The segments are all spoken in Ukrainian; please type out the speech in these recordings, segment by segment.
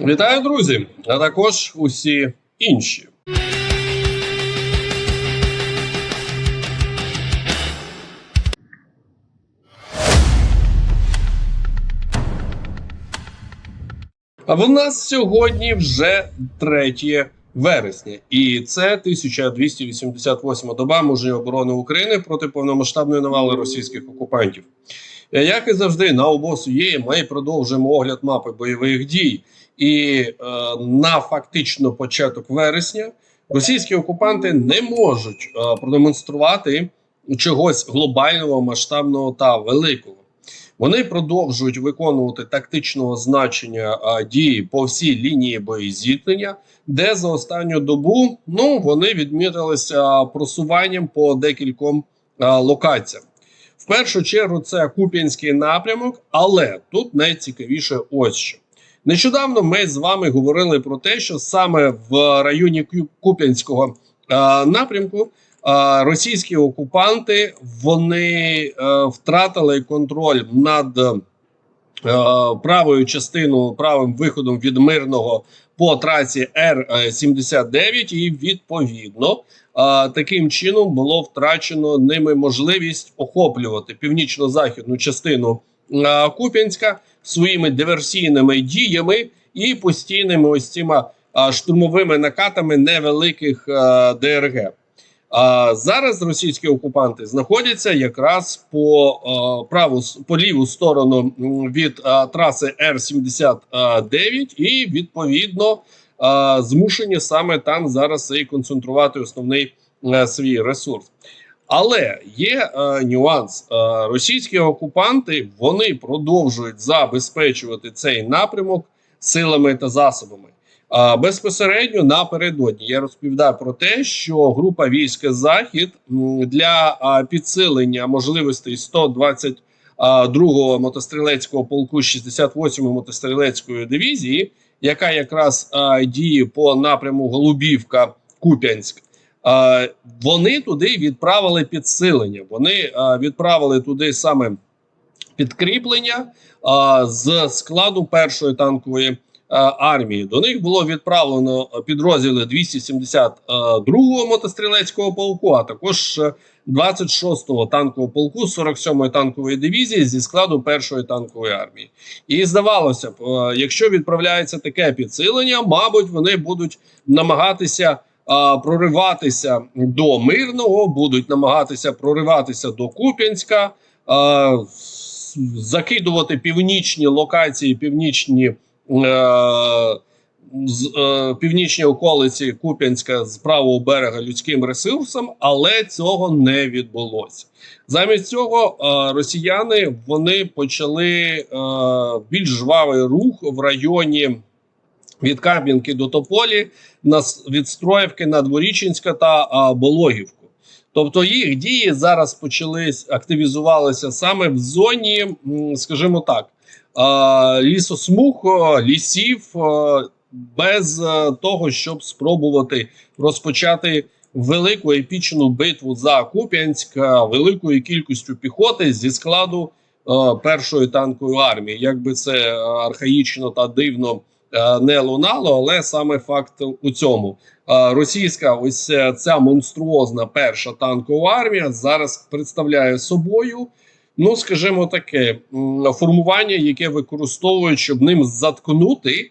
Вітаю, друзі! А також усі інші. А в нас сьогодні вже 3 вересня, і це 1288 доба мужньої оборони України проти повномасштабної навали російських окупантів. Як і завжди, на обосу є. Ми продовжуємо огляд мапи бойових дій. І е, на фактично початок вересня російські окупанти не можуть е, продемонструвати чогось глобального, масштабного та великого. Вони продовжують виконувати тактичного значення а, дії по всій лінії боєзіткнення, де за останню добу ну вони відмітилися просуванням по декільком а, локаціям. В першу чергу це Куп'янський напрямок, але тут найцікавіше ось що. Нещодавно ми з вами говорили про те, що саме в районі Куп'янського напрямку російські окупанти вони е, втратили контроль над е, правою частиною, правим виходом від мирного по трасі Р 79 і відповідно таким чином було втрачено ними можливість охоплювати північно-західну частину Куп'янська своїми диверсійними діями і постійними ось цими штурмовими накатами невеликих ДРГ. А зараз російські окупанти знаходяться якраз по праву по ліву сторону від траси Р 79 і відповідно змушені саме там зараз і концентрувати основний е, свій ресурс. Але є е, нюанс: е, російські окупанти вони продовжують забезпечувати цей напрямок силами та засобами. А, Безпосередньо напередодні я розповідаю про те, що група військ Захід для а, підсилення можливостей 122-го мотострілецького полку 68-ї мотострілецької дивізії, яка якраз а, діє по напряму Голубівка Куп'янськ. Вони туди відправили підсилення. Вони відправили туди саме підкріплення з складу першої танкової е, армії. До них було відправлено підрозділи 272-го мотострілецького полку, а також е, 26-го танкового полку 47-ї танкової дивізії зі складу першої танкової армії. І здавалося б, е, якщо відправляється таке підсилення, мабуть, вони будуть намагатися. Прориватися до мирного, будуть намагатися прориватися до Куп'янська, закидувати північні локації, північні е, з, е, околиці Куп'янська з правого берега людським ресурсом, але цього не відбулося. Замість цього е, росіяни вони почали е, більш жвавий рух в районі. Від Кам'янки до Тополі, від Строївки на Дворічинська та Бологівку. Тобто їх дії зараз почались активізувалися саме в зоні, скажімо так, лісосмуг, лісів, без того, щоб спробувати розпочати велику епічну битву за Куп'янськ великою кількістю піхоти зі складу а, першої танкової армії. Як би це архаїчно та дивно е, не лунало, але саме факт у цьому. Е, Російська ось е, ця монструозна перша танкова армія зараз представляє собою. Ну, скажімо таке, формування, яке використовують, щоб ним заткнути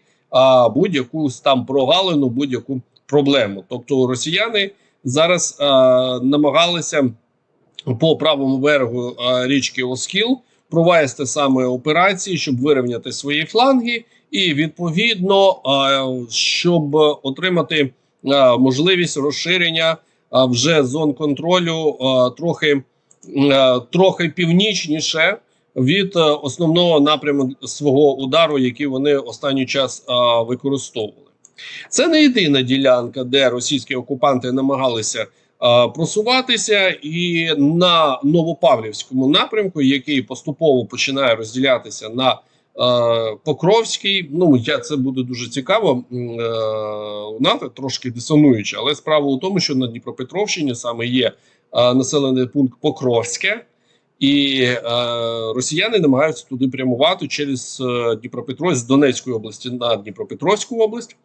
будь-яку там прогалину, будь-яку проблему. Тобто росіяни зараз а, намагалися по правому берегу а, річки Оскіл провести саме операції, щоб вирівняти свої фланги, і відповідно, щоб отримати можливість розширення вже зон контролю трохи, трохи північніше від основного напряму свого удару, який вони останній час використовували. Це не єдина ділянка, де російські окупанти намагалися просуватися, і на Новопавлівському напрямку, який поступово починає розділятися на е, Покровський. Ну я це буде дуже цікаво е, трошки дисонуюче, але справа у тому, що на Дніпропетровщині саме є е, населений пункт Покровське. і е, росіяни намагаються туди прямувати через е, Дніпропетровськ з Донецької області на Дніпропетровську область.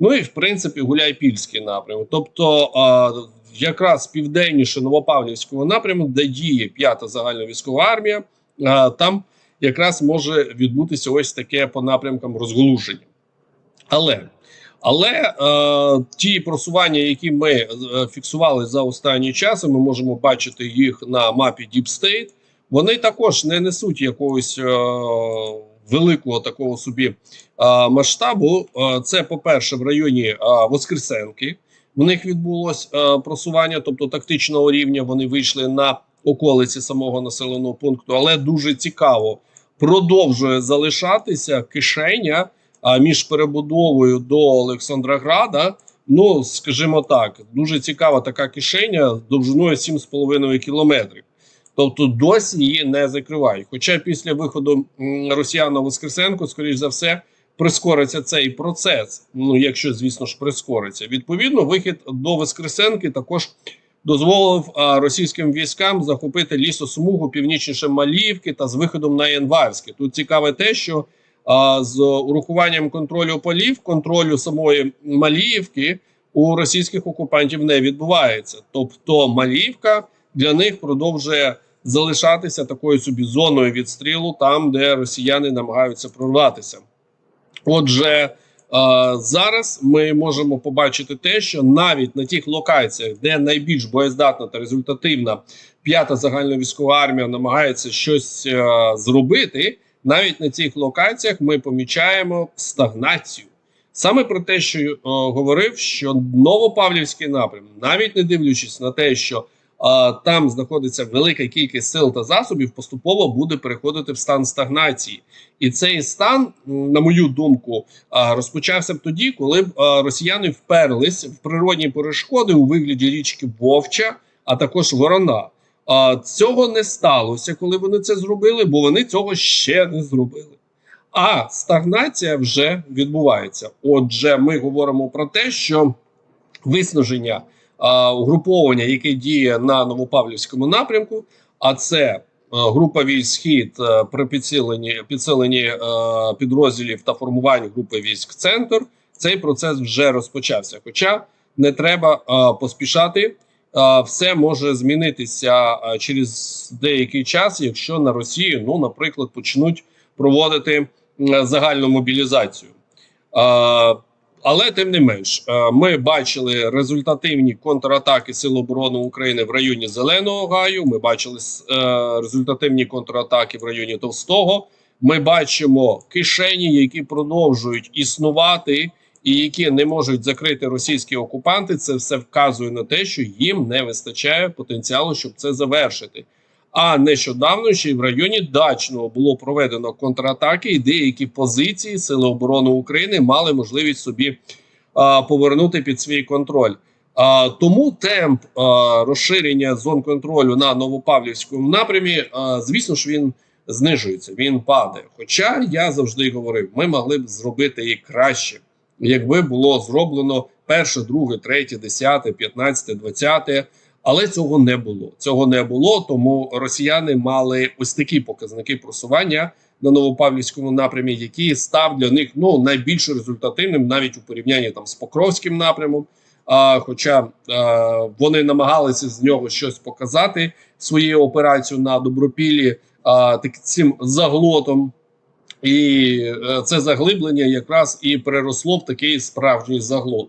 Ну і в принципі Гуляйпільський напрямок. Тобто, е, якраз південніше Новопавлівського напряму, де діє п'ята загальна військова армія, е, там якраз може відбутися ось таке по напрямкам розголушення. Але але е, ті просування, які ми е, фіксували за останні часи, ми можемо бачити їх на мапі Deep State, Вони також не несуть якогось е, великого такого собі е, масштабу. Е, це, по-перше, в районі е, Воскресенки. В них відбулось е, просування, тобто тактичного рівня. Вони вийшли на околиці самого населеного пункту, але дуже цікаво продовжує залишатися кишеня між перебудовою до Олександрограда. Ну, скажімо так, дуже цікава така кишеня довжиною 7,5 кілометрів. Тобто досі її не закривають. Хоча після виходу м, росіян на Воскресенко, скоріш за все, прискориться цей процес. Ну, якщо, звісно ж, прискориться. Відповідно, вихід до Воскресенки також дозволив а, російським військам захопити лісосмугу північніше Маліївки та з виходом на Январське. Тут цікаве те, що а, з урахуванням контролю полів, контролю самої Маліївки у російських окупантів не відбувається. Тобто Маліївка для них продовжує залишатися такою собі зоною відстрілу, там де росіяни намагаються прорватися. Отже, е, зараз ми можемо побачити те, що навіть на тих локаціях, де найбільш боєздатна та результативна п'ята загальна військова армія намагається щось е, зробити, навіть на цих локаціях ми помічаємо стагнацію. Саме про те, що е, говорив, що Новопавлівський напрям, навіть не дивлячись на те, що там знаходиться велика кількість сил та засобів, поступово буде переходити в стан стагнації, і цей стан, на мою думку, розпочався б тоді, коли б росіяни вперлись в природні перешкоди у вигляді річки Вовча, а також Ворона. Цього не сталося, коли вони це зробили, бо вони цього ще не зробили. А стагнація вже відбувається. Отже, ми говоримо про те, що виснаження угруповання, яке діє на Новопавлівському напрямку, а це група військ схід при підсиленні підсиленні підрозділів та формуванні групи військ центр. Цей процес вже розпочався. Хоча не треба поспішати. Все може змінитися через деякий час, якщо на Росії, ну наприклад, почнуть проводити загальну мобілізацію. Але тим не менш, е, ми бачили результативні контратаки Сил оборони України в районі Зеленого Гаю. Ми бачили е, результативні контратаки в районі Товстого. Ми бачимо кишені, які продовжують існувати, і які не можуть закрити російські окупанти. Це все вказує на те, що їм не вистачає потенціалу, щоб це завершити. А нещодавно ще й в районі дачного було проведено контратаки, і деякі позиції Сили оборони України мали можливість собі а, повернути під свій контроль. А, тому темп а, розширення зон контролю на Новопавлівському напрямі, а, звісно ж, він знижується, він падає. Хоча я завжди говорив, ми могли б зробити і краще, якби було зроблено перше, друге, третє, десяте, п'ятнадцяте, двадцяте. Але цього не було. Цього не було, тому росіяни мали ось такі показники просування на Новопавлівському напрямі, які став для них ну найбільш результативним, навіть у порівнянні там з Покровським напрямом. А, Хоча а, вони намагалися з нього щось показати своєю операцією на добропіллі а, так цим заглотом. І е, це заглиблення якраз і переросло в такий справжній заглот.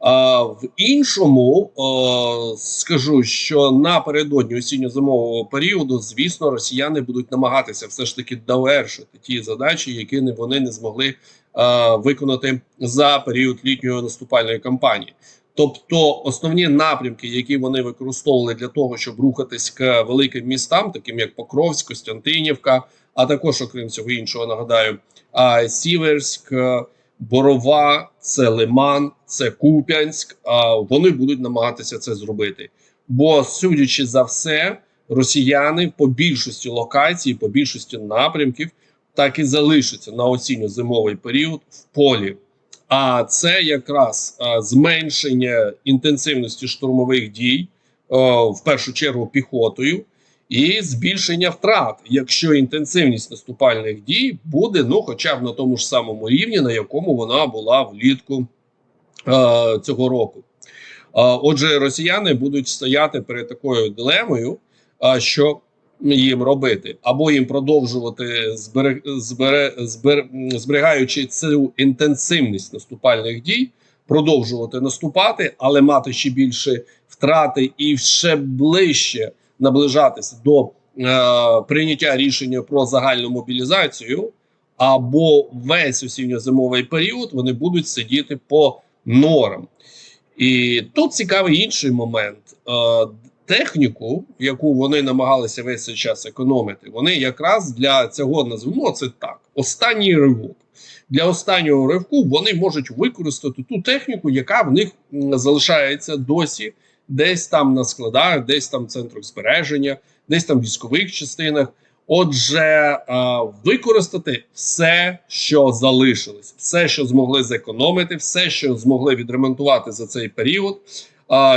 А в іншому о, скажу, що напередодні осінньо-зимового періоду, звісно, росіяни будуть намагатися все ж таки довершити ті задачі, які вони не змогли а, виконати за період літньої наступальної кампанії. Тобто основні напрямки, які вони використовували для того, щоб рухатись к великим містам, таким як Покровськ, Костянтинівка, а також, окрім цього іншого, нагадаю, Сіверськ, Борова, це Лиман, це Куп'янськ. А вони будуть намагатися це зробити. Бо, судячи за все, росіяни по більшості локацій, по більшості напрямків, так і залишаться на осінньо-зимовий період в полі. А це якраз а, зменшення інтенсивності штурмових дій, а, в першу чергу піхотою. І збільшення втрат, якщо інтенсивність наступальних дій буде ну, хоча б на тому ж самому рівні, на якому вона була влітку е, цього року. Е, отже, росіяни будуть стояти перед такою дилемою, е, що їм робити, або їм продовжувати зберег, збере, збер, зберігаючи цю інтенсивність наступальних дій, продовжувати наступати, але мати ще більше втрати і ще ближче наближатися до е, прийняття рішення про загальну мобілізацію, або весь осінньо-зимовий період вони будуть сидіти по норам. І тут цікавий інший момент. Е, техніку, яку вони намагалися весь цей час економити, вони якраз для цього назвемо це так: останній ривок. Для останнього ривку вони можуть використати ту техніку, яка в них залишається досі, десь там на складах, десь там в центрах збереження, десь там в військових частинах. Отже, е, використати все, що залишилось, все, що змогли зекономити, все, що змогли відремонтувати за цей період.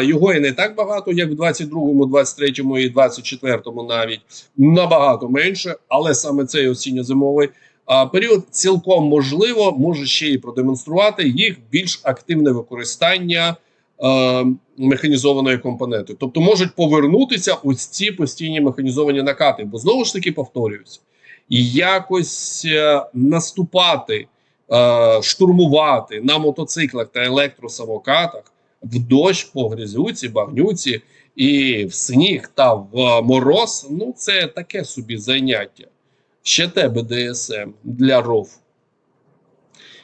Його і не так багато, як в 22-му, 23-му і 24-му навіть набагато менше, але саме цей осінньо-зимовий період цілком можливо може ще й продемонструвати їх більш активне використання механізованої компоненти. Тобто можуть повернутися ось ці постійні механізовані накати, бо знову ж таки повторююся, і якось е, наступати, е, штурмувати на мотоциклах та електросамокатах в дощ по грязюці, багнюці і в сніг та в мороз. Ну це таке собі заняття. Ще те БДСМ для ров.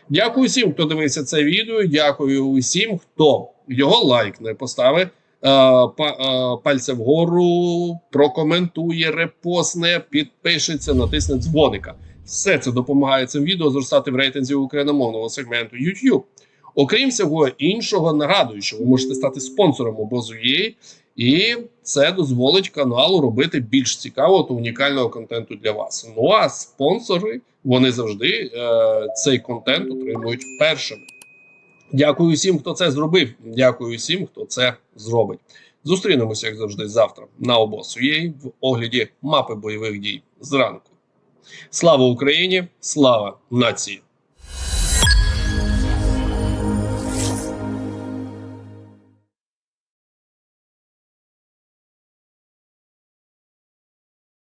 Дякую всім, хто дивився це відео. Дякую усім, хто його лайк не поставить. е, е, Пальця вгору, прокоментує, репостне, підпишеться, натисне дзвоника. Все це допомагає цим відео зростати в рейтинзі україномовного сегменту YouTube. Окрім всього іншого, нагадую, що ви можете стати спонсором обозу UA, і це дозволить каналу робити більш цікавого та унікального контенту для вас. Ну а спонсори вони завжди е, цей контент отримують першими. Дякую всім, хто це зробив. Дякую всім, хто це зробить. Зустрінемося, як завжди, завтра на обосує UA в огляді мапи бойових дій зранку. Слава Україні! Слава нації!